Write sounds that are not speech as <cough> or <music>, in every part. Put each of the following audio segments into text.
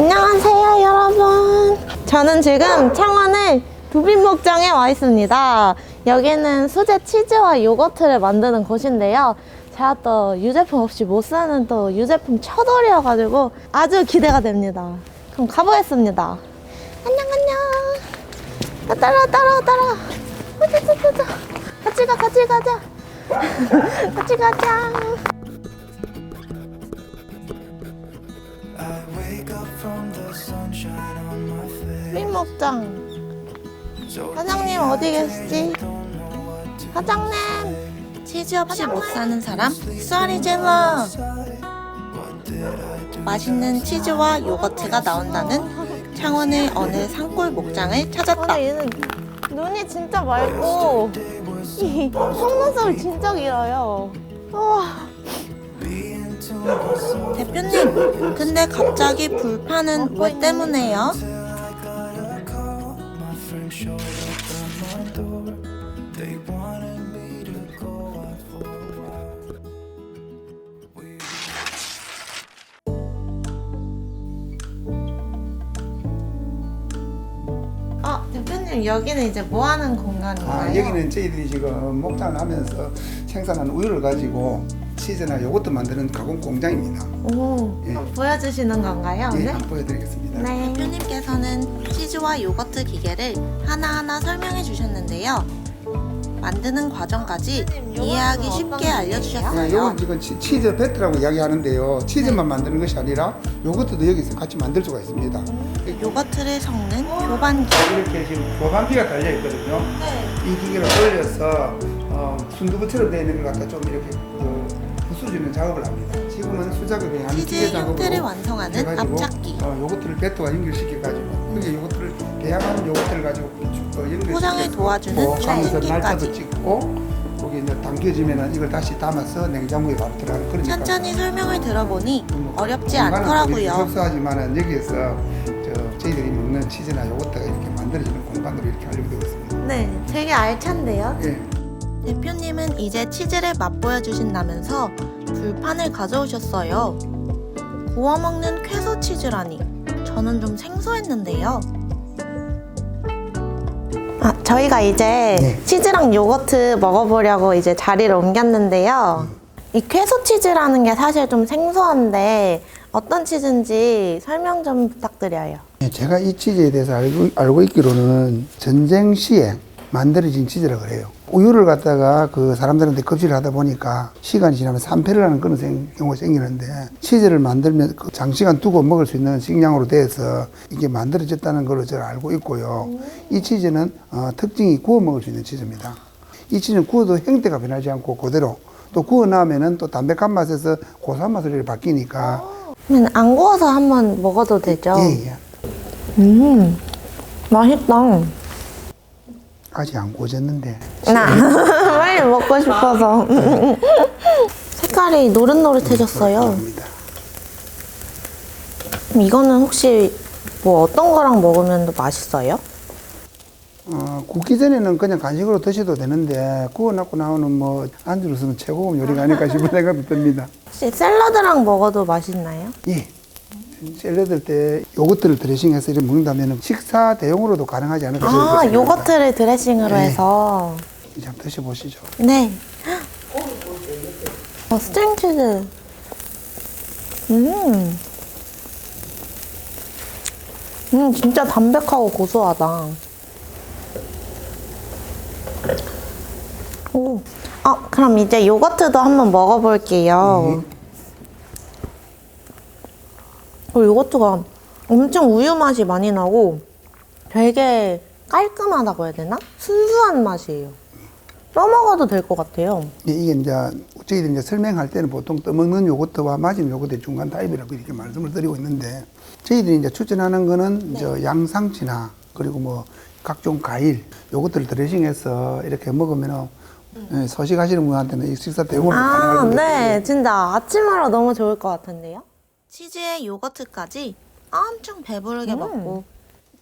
안녕하세요, 여러분. 저는 지금 창원의 두빈 목장에 와 있습니다. 여기는 수제 치즈와 요거트를 만드는 곳인데요. 제가 또 유제품 없이 못 사는 또 유제품 처돌이어가지고 아주 기대가 됩니다. 그럼 가보겠습니다. 안녕, 안녕. 나 따라, 따라, 따라. 같이 가, 같이 가자. <laughs> 같이 가자. So 사장님 어디 계시지? 사장님. 치즈 없이 못 사는 사람 쏘리 젤러? 맛있는 치즈와 요거트가 나온다는 창원의 어느 산골 목장을 찾았다 근데 얘는 눈이 진짜 맑고 이 속눈썹이 진짜 길어요. 우와. 대표님 근데 갑자기 불판은 왜 때문에요? Showed up at my door. They wanted me to go out for a while. We 어, 대표님 여기는 이제 뭐 하는 공간인가요? 아, 여기는 저희들이 지금 목장을 하면서 생산한 우유를 가지고 치즈나 요것도 만드는 가공 공장입니다. 오, 예. 한번 보여주시는 건가요, 예, 오늘? 한번 보여드리겠습니다. 네. 대표님께서는 치즈와 요거트 기계를 하나하나 설명해 주셨는데요. 만드는 과정까지 이해하기 쉽게 아, 알려주셨어요. 요건 지금 치, 치즈 배트라고 이야기하는데요. 치즈만 만드는 것이 아니라 요것도 여기서 같이 만들 수가 있습니다. 요거트를 섞는 교반기. 이렇게 지금 보관비가 달려 있거든요. 이 기계를 돌려서 어, 순두부처럼 되어 있는 걸 갖다. 좀 이렇게 어, 부숴주는 작업을 합니다. 지금은 수작업이 아닌 치즈의 형태를 완성하는 압착기. 어, 요거트를 배트와 연결시켜 가지고 그게 요거트를 배양하는 요거트를 가지고 쭉, 어, 연결시켜 포장을 도와주는 가면서 촬영기까지. 날짜도 찍고 거기 이제 당겨지면은 이걸 다시 담아서 냉장고에 바로 들어가는 그러니까 천천히 설명을 들어보니 뭐 어렵지 않더라고요. 협소하지만은 여기에서 저 저희들이 먹는 치즈나 요거트가 이렇게 만들어지는 공간으로 이렇게 알려고 되고 있습니다. 네, 되게 알찬데요? 예. 대표님은 이제 치즈를 맛보여 주신다면서 불판을 가져오셨어요. 구워 먹는 쾌소 치즈라니 저는 좀 생소했는데요. 아, 저희가 이제 네. 치즈랑 요거트 먹어보려고 이제 자리를 옮겼는데요. 이 쾌소 치즈라는 게 사실 좀 생소한데 어떤 치즈인지 설명 좀 부탁드려요. 예, 제가 이 치즈에 대해서 알고, 알고 있기로는 전쟁 시에 만들어진 치즈라 그래요. 우유를 갖다가 그 사람들한테 급식을 하다 보니까 시간이 지나면 산패를 하는 그런 생- 경우가 생기는데 치즈를 만들면 그 장시간 두고 먹을 수 있는 식량으로 돼서 이게 만들어졌다는 걸로 저는 알고 있고요. 이 치즈는 어, 특징이 구워 먹을 수 있는 치즈입니다. 이 치즈는 구워도 형태가 변하지 않고 그대로 또 구워 나면은 또 담백한 맛에서 고소한 맛으로 바뀌니까 그러면 안 구워서 한번 먹어도 되죠? 예, 예. 음, 맛있다. 아직 안 구워졌는데 나 <laughs> 빨리 먹고 싶어서. 색깔이 노릇노릇해졌어요. 합니다. 그럼 이거는 혹시 뭐 어떤 거랑 먹으면 더 맛있어요? 어, 굽기 전에는 그냥 간식으로 드셔도 되는데 구워놓고 나오는 뭐 안주로서는 최고급 요리가 아닐까 싶은 <laughs> 생각이 듭니다. 혹시 샐러드랑 먹어도 맛있나요? 예. 샐러드 때 요거트를 드레싱해서 이렇게 먹는다면 식사 대용으로도 가능하지 않을까 싶은 아, 요거트를 드레싱으로 네. 해서. 이제 한번 드셔보시죠. 네. 어, 스트링치즈. 음. 음, 진짜 담백하고 고소하다. 오. 어, 그럼 이제 요거트도 한번 먹어볼게요. 어, 요거트가 엄청 우유 맛이 많이 나고 되게 깔끔하다고 해야 되나? 순수한 맛이에요. 써먹어도 될 것 같아요. 예, 이게 이제 저희들이 이제 설명할 때는 보통 떠먹는 요거트와 맞은 요거트의 중간 타입이라고 이렇게 말씀을 드리고 있는데 저희들이 이제 추천하는 거는 이제 양상치나 그리고 뭐 각종 과일 요것들을 드레싱해서 이렇게 먹으면 예, 소식하시는 분한테는 이 식사 대용으로 아, 가능할 네. 진짜 아침으로 너무 좋을 것 같은데요? 치즈에 요거트까지 엄청 배부르게 먹고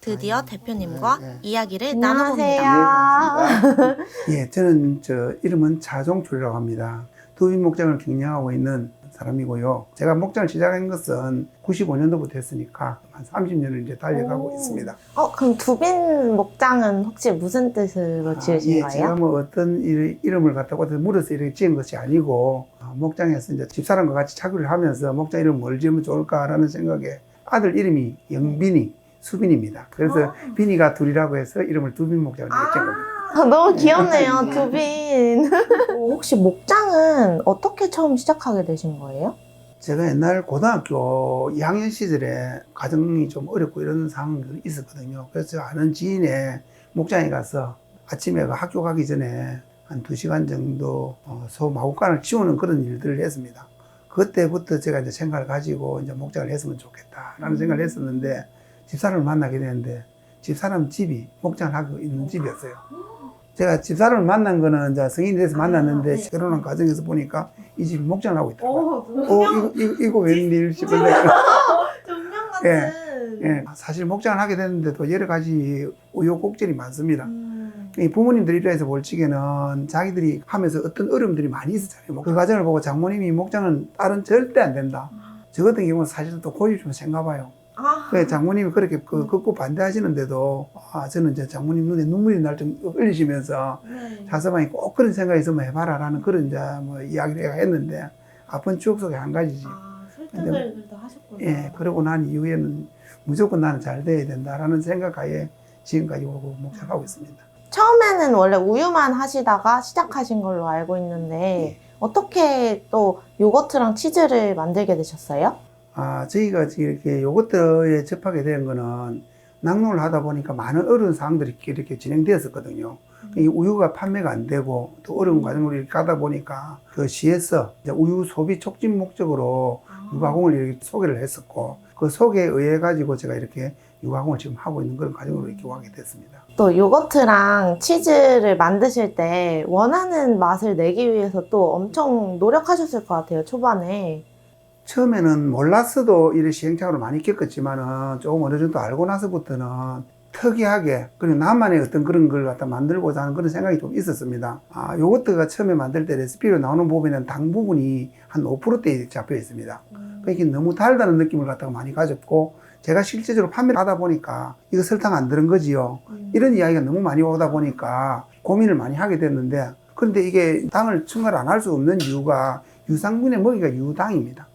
드디어 대표님과 네. 이야기를 나눠봅니다. 안녕하세요. 예, 저는 저 이름은 차종출이라고 합니다. 두인 목장을 경영하고 있는 사람이고요. 제가 목장을 시작한 것은 95년도부터 했으니까 한 30년을 이제 달려가고 오. 있습니다. 어, 그럼 두빈 목장은 혹시 무슨 뜻으로 지으신 예, 거예요? 제가 뭐 어떤 일, 이름을 어떻게 물어서 이렇게 지은 것이 아니고 어, 목장에서 이제 집사람과 같이 차구를 하면서 목장 이름 뭘 지으면 좋을까라는 생각에 아들 이름이 영빈이 수빈입니다. 그래서 빈이가 둘이라고 해서 이름을 두빈 목장을 이렇게 지은 겁니다. 아, 너무 귀엽네요, 두빈. 어, 혹시 목장은 어떻게 처음 시작하게 되신 거예요? 제가 옛날 고등학교 2학년 시절에 가정이 좀 어렵고 이런 상황들이 있었거든요. 그래서 저 아는 지인의 목장에 가서 아침에 그 학교 가기 전에 한 두시간 정도 어, 소 마구간을 치우는 그런 일들을 했습니다. 그때부터 제가 이제 생각을 가지고 이제 목장을 했으면 좋겠다라는 생각을 했었는데 집사람을 만나게 되는데 집사람 집이 목장을 하고 있는 집이었어요. 제가 집사람을 만난 거는 이제 성인이 돼서 만났는데 결혼한 과정에서 보니까 이 집이 목장을 하고 있더라고요. 어, 이거, 이거, 이거 웬일 싶은데. 정령 같은. <laughs> 예, 사실 목장을 하게 됐는데도 여러 가지 우여곡절이 많습니다. 음. 이 부모님들 입장에서 볼 적에는 자기들이 하면서 어떤 어려움들이 많이 있었잖아요. 그 과정을 보고 장모님이 목장은 딸은 절대 안 된다. 저 같은 경우는 사실 또 고집 좀 생가 봐요. 아, 그 장모님이 그렇게 그 걷고 반대하시는데도 아, 저는 이제 장모님 눈에 눈물이 날 정도 흘리시면서 네. 자서방이 꼭 그런 생각이 있으면 해봐라라는 그런 이제 뭐 이야기를 내가 했는데 아픈 추억 속에 한 가지지. 아, 설득을 그래도 하셨구나. 예, 그러고 난 이후에는 무조건 나는 잘 돼야 된다라는 생각하에 지금까지 오고 목장하고 있습니다. 처음에는 원래 우유만 하시다가 시작하신 걸로 알고 있는데 어떻게 또 요거트랑 치즈를 만들게 되셨어요? 아, 저희가 지금 이렇게 요것들에 접하게 된 거는 낙농을 하다 보니까 많은 어려운 사항들이 이렇게 진행되었었거든요. 이 우유가 판매가 안 되고 또 어려운 과정으로 이렇게 가다 보니까 그 시에서 우유 소비 촉진 목적으로 육아공을 이렇게 소개를 했었고 그 소개에 의해 가지고 제가 이렇게 육아공을 지금 하고 있는 그런 과정으로 이렇게 와게 됐습니다. 또 요거트랑 치즈를 만드실 때 원하는 맛을 내기 위해서 또 엄청 노력하셨을 것 같아요, 초반에. 처음에는 몰랐어도 이런 시행착오를 많이 겪었지만은 조금 어느 정도 알고 나서부터는 특이하게 그리고 나만의 어떤 그런 걸 갖다 만들고자 하는 그런 생각이 좀 있었습니다. 아, 요거트가 처음에 만들 때 레시피로 나오는 부분에는 당 부분이 한 5%대 잡혀 있습니다. 그러니까 너무 달다는 느낌을 갖다가 많이 가졌고 제가 실제적으로 판매를 하다 보니까 이거 설탕 안 들은 거지요. 이런 이야기가 너무 많이 오다 보니까 고민을 많이 하게 됐는데 그런데 이게 당을 첨가를 안 할 수 없는 이유가 유산균의 먹이가 유당입니다.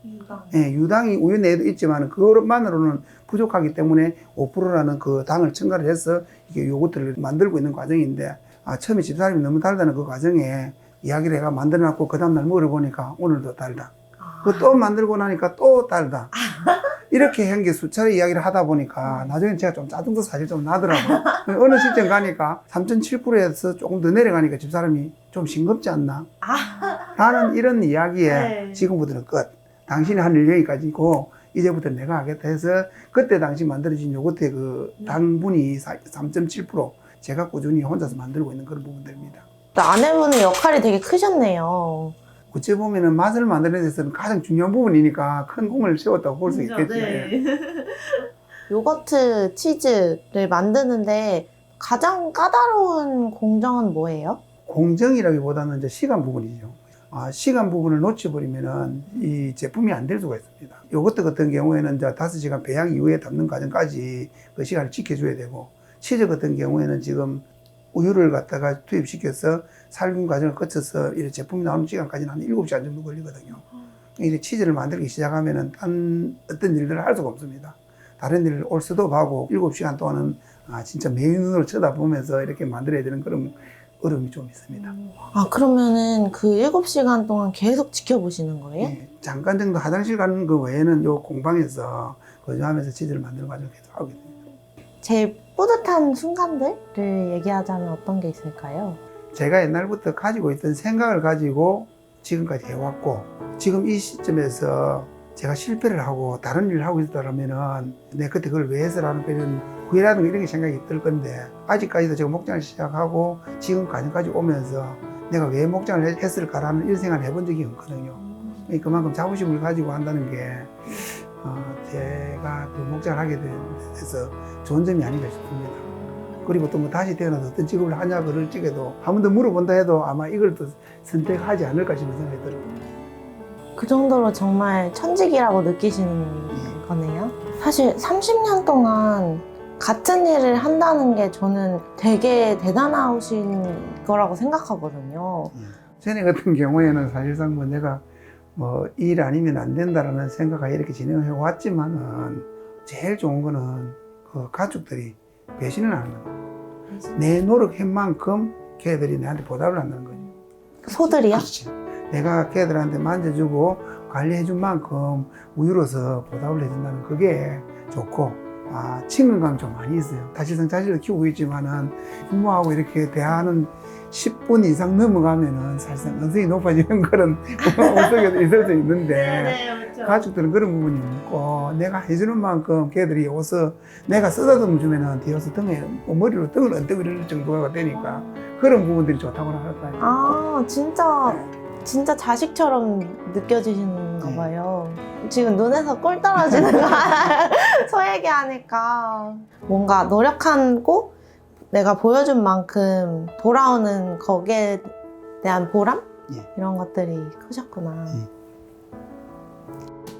예, 유당이 우유 내에도 있지만 그것만으로는 부족하기 때문에 5%라는 그 당을 첨가를 해서 이게 요거트를 만들고 있는 과정인데 아, 처음에 집사람이 너무 달다는 그 과정에 이야기를 해가 만들어놨고 그 다음날 먹어보니까 오늘도 달다. 그또 만들고 나니까 또 달다. 이렇게 한 게 수차례 이야기를 하다 보니까 나중에 제가 좀 짜증도 사실 좀 나더라고요. 어느 시점 가니까 3.7%에서 조금 더 내려가니까 집사람이 좀 싱겁지 않나? 라는 이런 이야기에 네. 지금부터는 끝. 당신이 한일 여기까지고 이제부터 내가 하겠다 해서 그때 당시 만들어진 요거트의 그 당분이 3.7% 제가 꾸준히 혼자서 만들고 있는 그런 부분들입니다. 또 아내분의 역할이 되게 크셨네요. 어찌 보면은 맛을 만드는 데서는 가장 중요한 부분이니까 큰 공을 세웠다고 볼 수 있겠죠. 예. <laughs> 요거트, 치즈를 만드는데 가장 까다로운 공정은 뭐예요? 공정이라기보다는 이제 시간 부분이죠. 아, 시간 부분을 놓쳐버리면은 이 제품이 안 될 수가 있습니다. 요것도 같은 경우에는 이제 5시간 배양 이후에 담는 과정까지 그 시간을 지켜줘야 되고, 치즈 같은 경우에는 지금 우유를 갖다가 투입시켜서 살균 과정을 거쳐서 이 제품이 나오는 시간까지는 한 7시간 정도 걸리거든요. 이제 치즈를 만들기 시작하면은 딴 어떤 일들을 할 수가 없습니다. 다른 일을 올 수도 하고 7시간 동안은 아, 진짜 매일 눈으로 쳐다보면서 이렇게 만들어야 되는 그런 어려움이 좀 있습니다. 아, 그러면은 그 7시간 동안 계속 지켜보시는 거예요? 예, 잠깐 정도 화장실 가는 그 외에는 요 공방에서 거주하면서 치즈를 만드는 과정을 계속 하고 있습니다. 제일 뿌듯한 순간들을 얘기하자면 어떤 게 있을까요? 제가 옛날부터 가지고 있던 생각을 가지고 지금까지 해왔고 지금 이 시점에서 제가 실패를 하고 다른 일을 하고 있다면은 내 그때 그걸 왜 했어라는 그런 후회라든가 이런 게 생각이 들 건데 아직까지도 제가 목장을 시작하고 지금 과정까지 오면서 내가 왜 목장을 했- 했을까라는 생각을 해본 적이 없거든요. 그만큼 자부심을 가지고 한다는 게 어, 제가 그 목장을 하게 된 데서 좋은 점이 아닌가 싶습니다. 그리고 또 뭐 다시 태어나서 어떤 직업을 하냐 그럴 적에도 한 번 더 물어본다 해도 아마 이걸 또 선택하지 않을까 싶은 생각이 들어요. 그 정도로 정말 천직이라고 느끼시는 거네요. 사실 30년 동안 같은 일을 한다는 게 저는 되게 대단하신 거라고 생각하거든요. 전에 같은 경우에는 사실상 뭐 내가 뭐 일 아니면 안 된다라는 생각을 이렇게 진행해 왔지만은 제일 좋은 거는 그 가족들이 배신을 안 하는 거예요. 내 노력한 만큼 걔들이 나한테 보답을 한다는 거죠. 소들이요? 그렇지. 내가 걔들한테 만져주고 관리해준 만큼 우유로서 보답을 해준다는 그게 좋고 아, 친근감 좀 많이 있어요. 사실상 자식을 키우고 있지만은 부모하고 이렇게 대하는 10분 이상 넘어가면은 사실상 언성이 높아지는 <laughs> 그런 속에도 있을 수 있는데 가족들은 그런 부분이 없고 내가 해주는 만큼 걔들이 와서 내가 쓰다듬 주면은 뒤에서 등에 뭐 머리로 등을 얹어버릴 정도가 되니까 그런 부분들이 좋다고 할까 아, 진짜, 진짜 자식처럼 느껴지시는가 네. 봐요. 지금 눈에서 꿀 떨어지는 거 <laughs> 소 얘기하니까. 뭔가 노력하고 내가 보여준 만큼 돌아오는 거기에 대한 보람? 예. 이런 것들이 크셨구나. 예.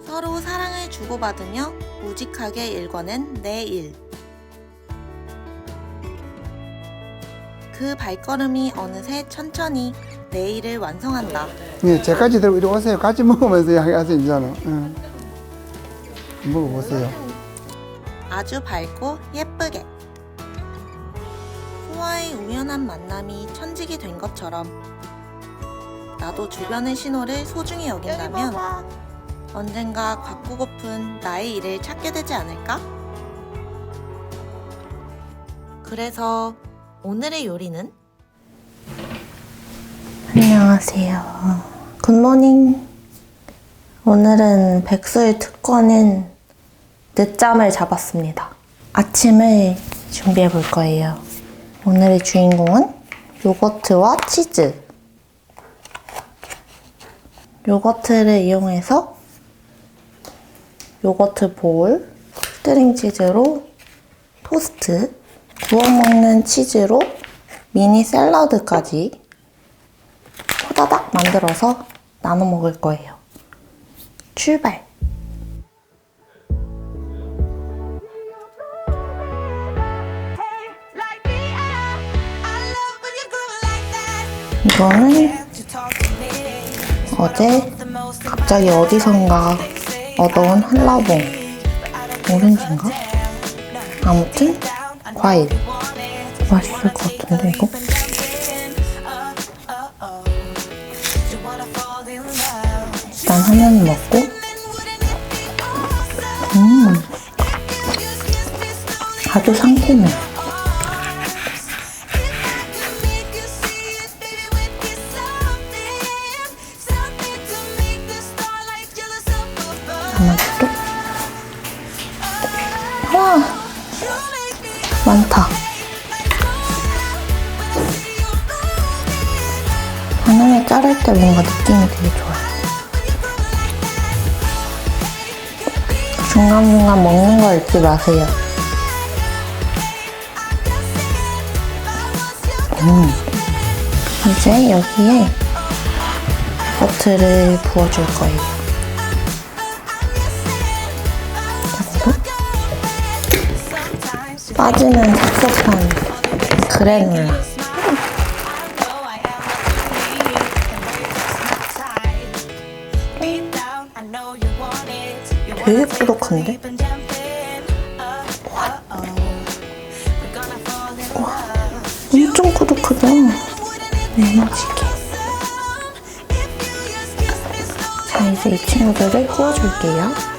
서로 사랑을 주고받으며 우직하게 일궈낸 내 일. 그 발걸음이 어느새 천천히 내 일을 완성한다. 예, 제까지 들고 이리 오세요. 같이 먹으면서 이야기하세요, 이제는. 응. 먹어보세요. 아주 밝고 예쁘게. 소와의 우연한 만남이 천직이 된 것처럼 나도 주변의 신호를 소중히 여긴다면 언젠가 가꾸고픈 나의 일을 찾게 되지 않을까? 그래서 오늘의 요리는 안녕하세요. 굿모닝. 오늘은 백수의 특권인 늦잠을 잡았습니다. 아침을 준비해 볼 거예요. 오늘의 주인공은 요거트와 치즈. 요거트를 이용해서 요거트 볼, 스트링 치즈로 토스트, 구워 먹는 치즈로 미니 샐러드까지 호다닥 만들어서 나눠 먹을 거예요. 출발! 이거는 어제 갑자기 어디선가 얻어온 한라봉 오렌지인가? 아무튼 과일 맛있을 것 같은데 이거? 하나는 먹고? 음. 아주 상콤해. 하나 또 와, 많다. 바나나 자를 때 뭔가 느낌이 되게 좋아 요 중간중간 먹는 거 잊지 마세요. 음. 이제 여기에 버터를 부어줄 거예요. 빠지면 섭섭한 그래놀라. 되게 꾸덕한데? 엄청 꾸덕하다. 에너지게. 자, 이제 이 친구들을 구워줄게요.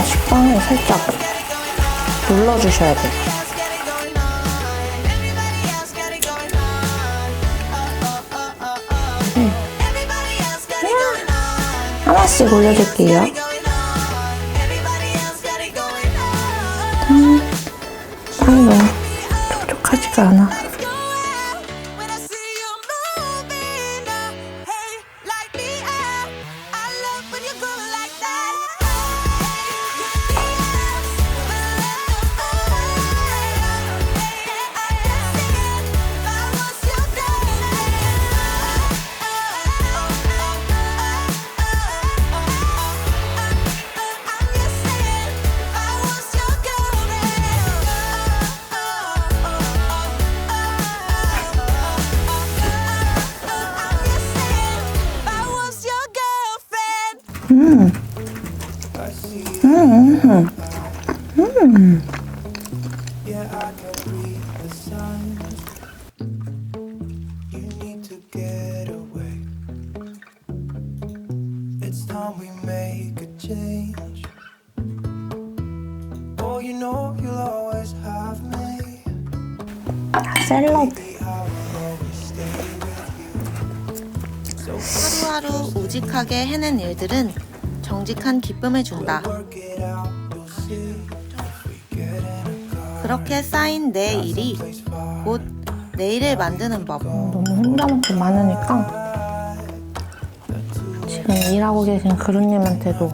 바르면서 식빵을 살짝 눌러주셔야 돼요. 음. 하나씩 올려줄게요. 음, 너무 촉촉하지가 않아. Yeah, I can read the signs. You need to get away. It's time we make a change. Oh, you know you'll always have me. 샐러드. 하루하루 우직하게 해낸 일들은 정직한 기쁨을 준다. 그렇게 쌓인 내 일이 곧 내일을 만드는 법. 너무 혼자만 큼 많으니까 지금 일하고 계신 그루님한테도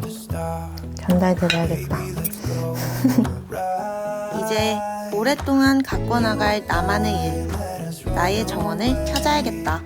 전달드려야겠다. <laughs> 이제 오랫동안 갖고 나갈 나만의 일, 나의 정원을 찾아야겠다.